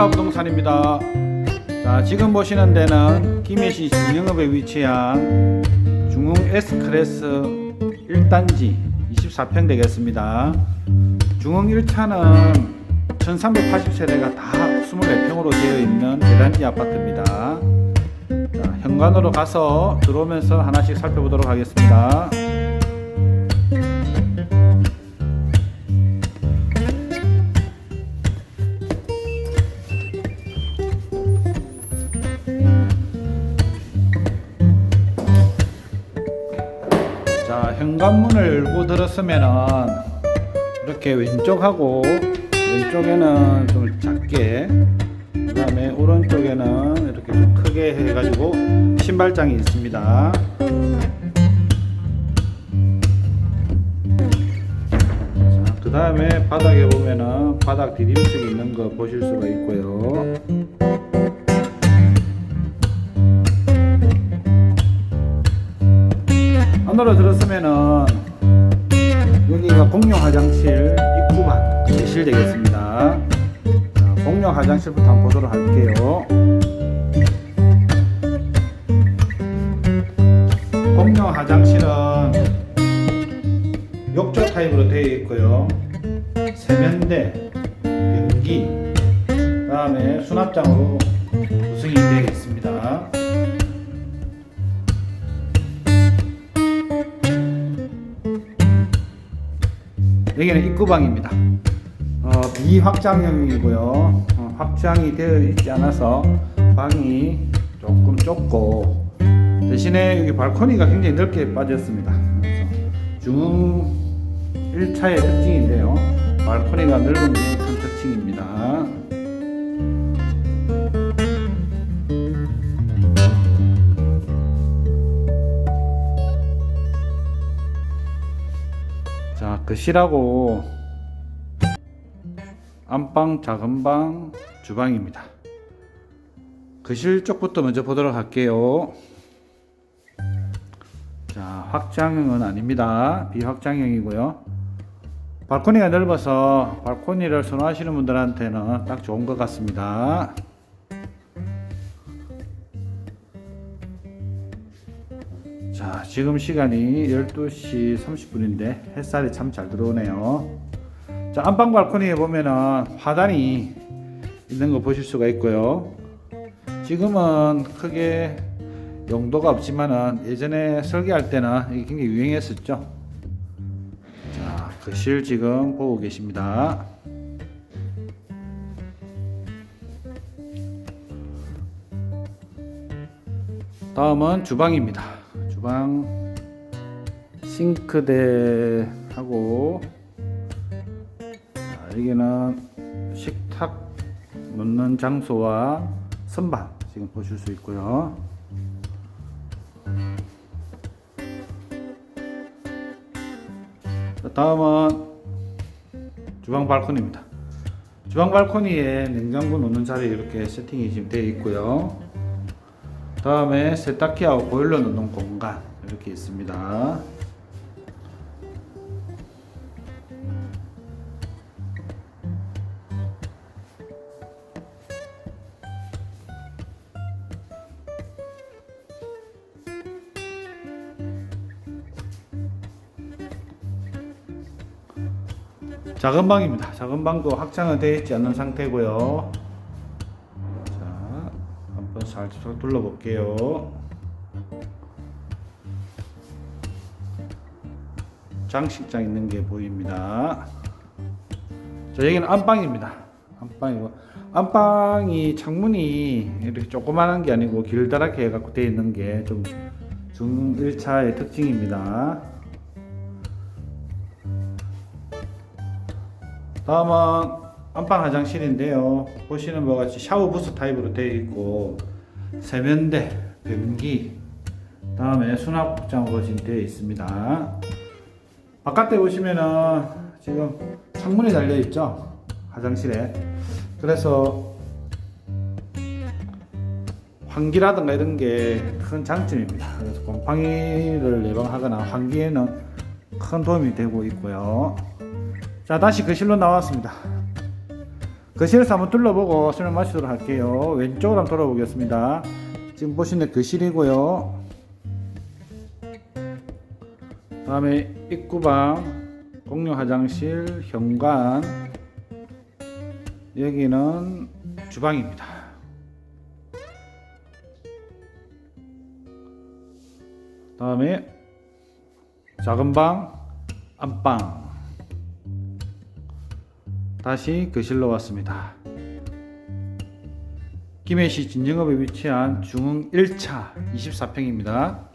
안녕하세요 고릴라 부동산입니다. 자 지금 보시는 데는 김해시 중영읍에 위치한 중흥 S클래스 1단지 24평 되겠습니다. 중흥 1차는 1380세대가 다 24평으로 되어 있는 대단지 아파트입니다. 자, 현관으로 가서 들어오면서 하나씩 살펴보도록 하겠습니다 현관문을 열고 들었으면은 이렇게 왼쪽하고 왼쪽에는 좀 작게 그 다음에 오른쪽에는 이렇게 좀 크게 해가지고 신발장이 있습니다. 그 다음에 바닥에 보면은 바닥 디딤석이 있는 거 보실 수가 있고요 안으로 들었으면은 여기가 공용 화장실 입구방 대실 되겠습니다. 자, 공용 화장실부터 한번 보도록 할게요. 공용 화장실은 욕조 타입으로 되어 있고요. 세면대, 변기, 그 다음에 수납장으로 구성이 되어 있습니다. 여기는 입구방입니다. 어, 비확장형이고요. 어, 확장이 되어 있지 않아서 방이 조금 좁고 대신에 여기 발코니가 굉장히 넓게 빠졌습니다. 중흥 1차의 특징인데요. 발코니가 넓은 게 자, 거실하고 안방, 작은 방, 주방입니다. 거실 쪽부터 먼저 보도록 할게요. 자, 확장형은 아닙니다. 비확장형이고요. 발코니가 넓어서 발코니를 선호하시는 분들한테는 딱 좋은 것 같습니다. 자, 지금 시간이 12시 30분인데 햇살이 참 잘 들어오네요. 자, 안방 발코니에 보면은 화단이 있는 거 보실 수가 있고요. 지금은 크게 용도가 없지만은 예전에 설계할 때는 굉장히 유행했었죠. 자, 거실 지금 보고 계십니다. 다음은 주방입니다. 주방 싱크대하고 자, 여기는 식탁 놓는 장소와 선반 지금 보실 수 있고요. 자, 다음은 주방 발코니입니다. 주방 발코니에 냉장고 놓는 자리 이렇게 세팅이 지금 되어 있고요. 다음에 세탁기하고 보일러 넣는 공간 이렇게 있습니다. 작은 방입니다. 작은 방도 확장은 되어 있지 않은 상태고요. 자, 한번 살짝 둘러 볼게요. 장식장 있는 게 보입니다. 자, 여기는 안방입니다. 안방이고 안방이 창문이 이렇게 조그마한 게 아니고 길다랗게 해갖고 되어 있는 게 좀 중 1차의 특징입니다. 다음은 안방 화장실인데요. 보시는 바와 같이 샤워 부스 타입으로 되어 있고 세면대, 변기, 다음에 수납장으로 지금 되어 있습니다. 바깥에 보시면은 지금 창문이 달려 있죠. 화장실에. 그래서 환기라든가 이런 게 큰 장점입니다. 그래서 곰팡이를 예방하거나 환기에는 큰 도움이 되고 있고요. 자 다시 거실로 나왔습니다. 거실에서 한번 둘러보고 설명 마치도록 할게요. 왼쪽으로 한번 돌아보겠습니다. 지금 보시는 거실이고요. 다음에 입구방, 공용 화장실, 현관. 여기는 주방입니다. 다음에 작은 방, 안방. 다시 거실로 왔습니다. 김해시 진정읍에 위치한 중흥 1차 24평입니다.